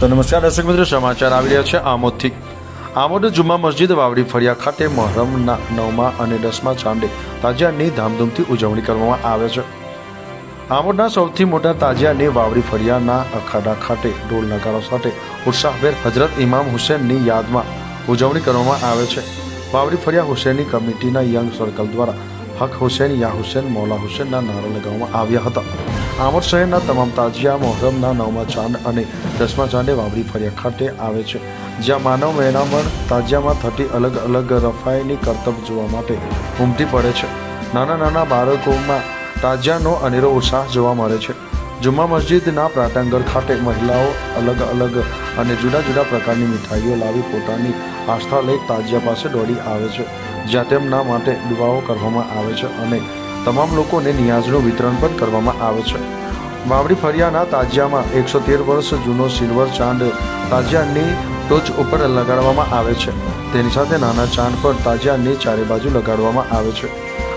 તો નમસ્કાર, દર્શક મિત્રો, સમાચાર આવી રહ્યા છે આમોદથી. આમોદ જુમ્મા મસ્જિદ વાવડી ફળિયા ખાતે મહોરમના નવમા અને દસમા ચાંદે તાજિયાની ધામધૂમથી ઉજવણી કરવામાં આવે છે. આમોદના સૌથી મોટા તાજિયાની વાવડી ફળિયાના અખાડા ખાતે ઢોલ નગારા સાથે ઉત્સાહભેર હજરત ઇમામ હુસેનની યાદમાં ઉજવણી કરવામાં આવે છે. વાવડી ફળિયા હુસેનની કમિટીના યંગ સર્કલ દ્વારા હક હુસેન, યા હુસેન, મૌલા હુસેનના નારા લગાવવામાં આવ્યા હતા. આમોદ શહેરના તમામ તાજિયા, મોહરમના નવમા ચાંદ અને દસમા ચાંદે વાવડી ફળિયા ખાતે આવે છે. જ્યાં માનવ મહેરામણ તાજિયામાં થતી અલગ અલગ રફાઈની કરતબ જોવા માટે ઉમટી પડે છે. નાના નાના બાળકોમાં તાજિયાનો અનેરો ઉત્સાહ જોવા મળે છે. જુમ્મા મસ્જિદના પ્રાટાંગર ખાતે મહિલાઓ અલગ અલગ અને જુદા જુદા પ્રકારની મીઠાઈઓ લાવી પોતાની આસ્થા લઈ તાજિયા પાસે દોડી આવે છે, જ્યાં તેમના માટે દુઆઓ કરવામાં આવે છે અને તમામ લોકોને નિયાઝનું વિતરણ પણ કરવામાં આવે છે. વાવડી ફરિયાના તાજિયામાં એકસો તેર વર્ષ જૂનો સિલ્વર ચાંદ તાજિયાની ટોચ ઉપર લગાડવામાં આવે છે. તેની સાથે નાના ચાંદ પર તાજિયાની ચારે બાજુ લગાડવામાં આવે છે.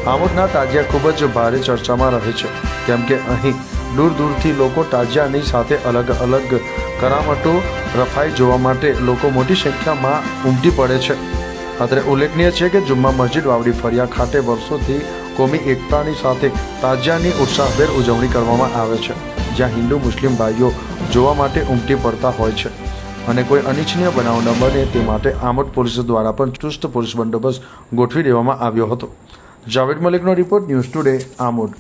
આમોદના તાજિયા ખૂબ જ ભારે ચર્ચામાં રહે છે. કેમ કે અહીં દૂર દૂરથી લોકો તાજિયાની સાથે અલગ અલગ કરામતો રફાઈ જોવા માટે લોકો મોટી સંખ્યામાં ઉમટી પડે છે. અત્રે ઉલ્લેખનીય છે કે જુમ્મા મસ્જિદ વાવડી ફરિયા ખાતે વર્ષોથી કોમી એકતાની સાથે તાજિયાની ઉત્સાહભેર ઉજવણી કરવામાં આવે છે, જ્યાં હિન્દુ મુસ્લિમ ભાઈઓ જોવા માટે ઉમટી પડતા હોય છે અને કોઈ અનિચ્છનીય બનાવ ન બને તે માટે આમોદ પોલીસ દ્વારા પણ ચુસ્ત પોલીસ બંદોબસ્ત ગોઠવી દેવામાં આવ્યો હતો. Javed મલિકનો report news today, Amod.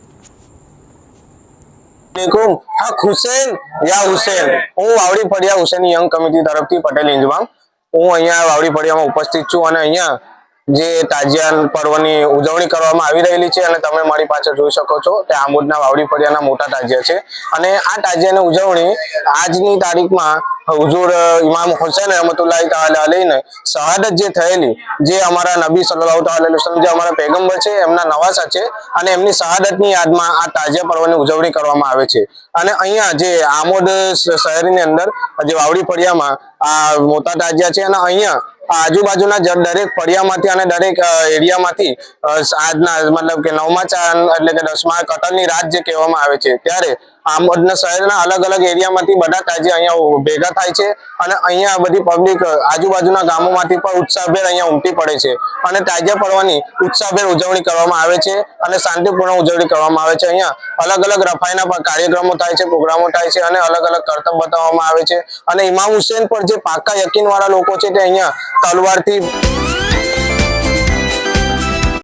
Hussain, યા હુસેન. હું વાવડી ફળિયા હુસેન યંગ કમિટી તરફથી પટેલ ઇંજમામ હું અહીંયા વાવડી ફળિયામાં ઉપસ્થિત છું અને અહીંયા જે તાજિયા પર્વની ઉજવણી કરવામાં આવી રહેલી છે અને તમે મારી પાછળ જોઈ શકો છો તે આમોદના વાવડી ફળિયાના મોટા તાજિયા છે. અને આ તાજિયાની ઉજવણી આજની તારીખમાં હુજુર, ઇમામ હુસેન રહમતુલ્લાહ તાલા શહાદત જે થયેલી, જે અમારા નબી સલ્લાહ તાલા જે અમારા પેગમ્બર છે, એમના નવાસા છે અને એમની શહાદતની યાદમાં આ તાજિયા પર્વની ઉજવણી કરવામાં આવે છે. અને અહીંયા જે આમોદ શહેરની અંદર જે વાવડી ફળિયામાં આ મોટા તાજિયા છે અને અહીંયા આજુબાજુના દરેક ફળિયામાંથી અને દરેક એરિયામાંથી આજના, મતલબ કે નવમા ચાંદ એટલે કે દસમા કટલની રાત જે કહેવામાં આવે છે, ત્યારે આમોદના શહેરના અલગ અલગ એરિયામાંથી બધા તાજે અહીંયા ભેગા થાય છે અને અહીંયા બધી પબ્લિક આજુબાજુના ગામોમાંથી પણ ઉત્સાહભેર અહીંયા ઉમટી પડે છે અને તાજા પડવાની ઉત્સાહભેર ઉજવણી કરવામાં આવે છે અને શાંતિપૂર્ણ ઉજવણી કરવામાં આવે છે અહીંયા. અલગ અલગ રફાઈના કાર્યક્રમો થાય છે, પ્રોગ્રામો થાય છે અને અલગ અલગ કરતબ બતાવવામાં આવે છે. અને ઇમામ હુસેન પર જે પાકા યકીનવાળા લોકો છે તે અહીંયા તલવારથી